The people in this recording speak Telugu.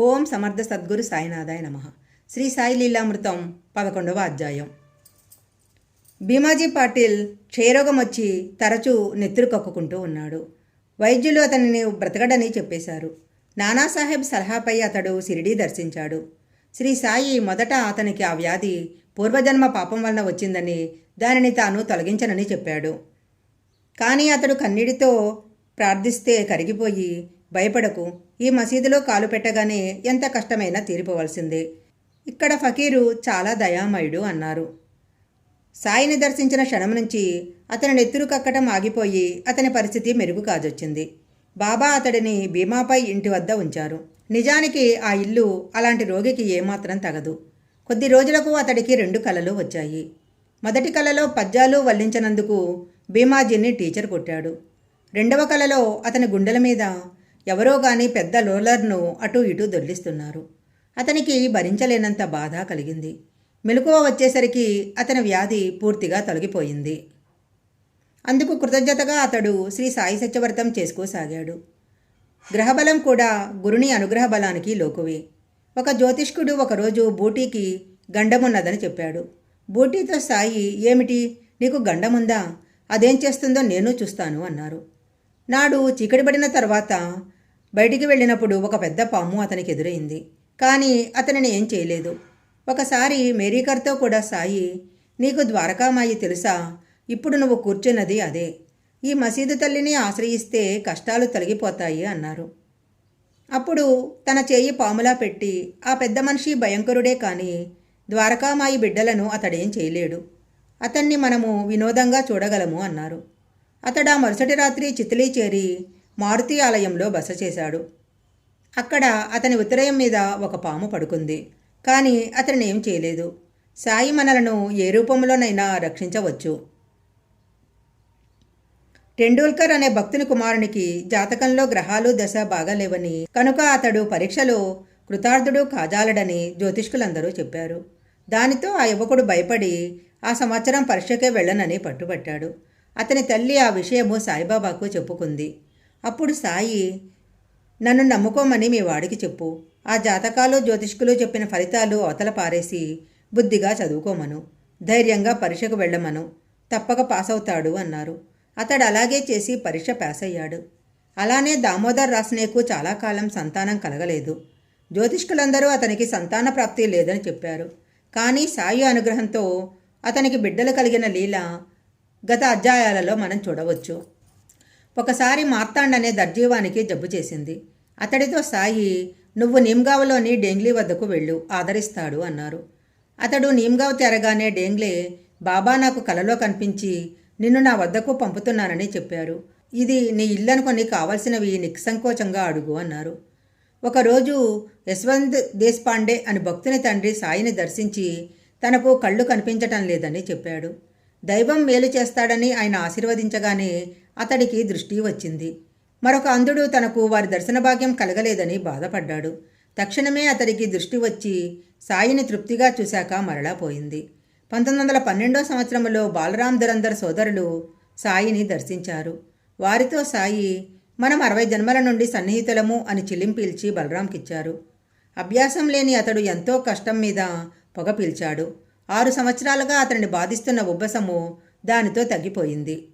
ఓం సమర్థ సద్గురు సాయినాథాయ నమ. శ్రీ సాయి లీలామృతం పదకొండవ అధ్యాయం. భీమాజీ పాటిల్ క్షయరోగం వచ్చి తరచూ నెత్తురు కక్కుకుంటూ ఉన్నాడు. వైద్యులు అతనిని బ్రతకడని చెప్పేశారు. నానాసాహెబ్ సలహాపై అతడు సిరిడి దర్శించాడు. శ్రీ సాయి మొదట అతనికి ఆ వ్యాధి పూర్వజన్మ పాపం వలన వచ్చిందని దానిని తాను తొలగించనని చెప్పాడు. కానీ అతడు కన్నీడితో ప్రార్థిస్తే కరిగిపోయి భయపడకు. ఈ మసీదులో కాలు పెట్టగానే ఎంత కష్టమైనా తీరిపోవలసిందే. ఇక్కడ ఫకీరు చాలా దయామయుడు అన్నారు. సాయిని దర్శించిన క్షణం నుంచి అతని నెత్తురు కక్కటం ఆగిపోయి అతని పరిస్థితి మెరుగు కాజొచ్చింది. బాబా అతడిని భీమాపై ఇంటి వద్ద ఉంచారు. నిజానికి ఆ ఇల్లు అలాంటి రోగికి ఏమాత్రం తగదు. కొద్ది రోజులకు అతడికి రెండు కలలు వచ్చాయి. మొదటి కలలో పద్యాలు వల్లించనందుకు భీమాజీని టీచర్ కొట్టాడు. రెండవ కలలో అతని గుండెల మీద ఎవరో గాని పెద్ద రోలర్ను అటు ఇటు దొర్లిస్తున్నారు. అతనికి భరించలేనంత బాధ కలిగింది. మెలకువ వచ్చేసరికి అతని వ్యాధి పూర్తిగా తొలగిపోయింది. అందుకు కృతజ్ఞతగా అతడు శ్రీ సాయి సత్యవ్రతం చేసుకోసాగాడు. గ్రహబలం కూడా గురుని అనుగ్రహ బలానికి లోకువే. ఒక జ్యోతిష్కుడు ఒకరోజు బూటీకి గండమున్నదని చెప్పాడు. బూటీతో సాయి ఏమిటి? నీకు గండముందా? అదేం చేస్తుందో నేను చూస్తాను అన్నారు. నాడు చీకటిపడిన తర్వాత బయటికి వెళ్ళినప్పుడు ఒక పెద్ద పాము అతనికి ఎదురైంది. కానీ అతనిని ఏం చేయలేదు. ఒకసారి మేరీకర్తో కూడా సాయి నీకు ద్వారకామాయి తెలుసా? ఇప్పుడు నువ్వు కూర్చున్నది అదే. ఈ మసీదు తల్లిని ఆశ్రయిస్తే కష్టాలు తొలగిపోతాయి అన్నారు. అప్పుడు తన చేయి పాములా పెట్టి ఆ పెద్ద మనిషి భయంకరుడే కానీ ద్వారకామాయి బిడ్డలను అతడేం చేయలేడు. అతన్ని మనము వినోదంగా చూడగలము అన్నారు. అతడా మరుసటి రాత్రి చితిలీ చేరి మారుతి ఆలయంలో బస చేశాడు. అక్కడ అతని ఉత్తరయం మీద ఒక పాము పడుకుంది. కానీ అతనిని ఏం చేయలేదు. సాయి మనలను ఏ రూపంలోనైనా రక్షించవచ్చు. టెండూల్కర్ అనే భక్తుని కుమారునికి జాతకంలో గ్రహాలు దశ బాగాలేవని కనుక అతడు పరీక్షలో కృతార్థుడు కాజాలడని జ్యోతిష్కులందరూ చెప్పారు. దానితో ఆ యువకుడు భయపడి ఆ సంవత్సరం పరీక్షకే వెళ్ళనని పట్టుబట్టాడు. అతని తల్లి ఆ విషయము సాయిబాబాకు చెప్పుకుంది. అప్పుడు సాయి నన్ను నమ్ముకోమని మీ వాడికి చెప్పు. ఆ జాతకాలు జ్యోతిష్కులు చెప్పిన ఫలితాలు అవతల పారేసి బుద్ధిగా చదువుకోమను. ధైర్యంగా పరీక్షకు వెళ్ళమను. తప్పక పాస్ అవుతాడు అన్నారు. అతడు అలాగే చేసి పరీక్ష పాస్ అయ్యాడు. అలానే దామోదర్ రాసనేకు చాలా కాలం సంతానం కలగలేదు. జ్యోతిష్కులందరూ అతనికి సంతాన ప్రాప్తి లేదని చెప్పారు. కానీ సాయి అనుగ్రహంతో అతనికి బిడ్డలు కలిగిన లీల గత అధ్యాయాలలో మనం చూడవచ్చు. ఒకసారి మార్తాండనే దర్జీవానికి జబ్బు చేసింది. అతడితో సాయి నువ్వు నీమ్గావ్లోని డేంగ్లీ వద్దకు వెళ్ళు ఆదరిస్తాడు అన్నారు. అతడు నీమ్గావ్ తెరగానే డేంగ్లే బాబా నాకు కలలో కనిపించి నిన్ను నా వద్దకు పంపుతున్నానని చెప్పారు. ఇది నీ ఇల్లనుకొని కావలసినవి నిస్సంకోచంగా అడుగు అన్నారు. ఒకరోజు యశ్వంత్ దేశపాండే అని భక్తుని తండ్రి సాయిని దర్శించి తనకు కళ్ళు కనిపించటం లేదని చెప్పాడు. దైవం మేలు చేస్తాడని ఆయన ఆశీర్వదించగానే అతడికి దృష్టి వచ్చింది. మరొక అంధుడు తనకు వారి దర్శన భాగ్యం కలగలేదని బాధపడ్డాడు. తక్షణమే అతడికి దృష్టి వచ్చి సాయిని తృప్తిగా చూశాక మరలా పోయింది. పంతొమ్మిది వందల పన్నెండో సంవత్సరంలో బాలరాం దురందర్ సోదరులు సాయిని దర్శించారు. వారితో సాయి మనం అరవై జన్మల నుండి సన్నిహితులము అని చిలింపీల్చి బలరాంకిచ్చారు. అభ్యాసం లేని అతడు ఎంతో కష్టం మీద పొగ పీల్చాడు. ఆరు సంవత్సరాలుగా అతనిని బాధిస్తున్న ఉబ్బసము దానితో తగ్గిపోయింది.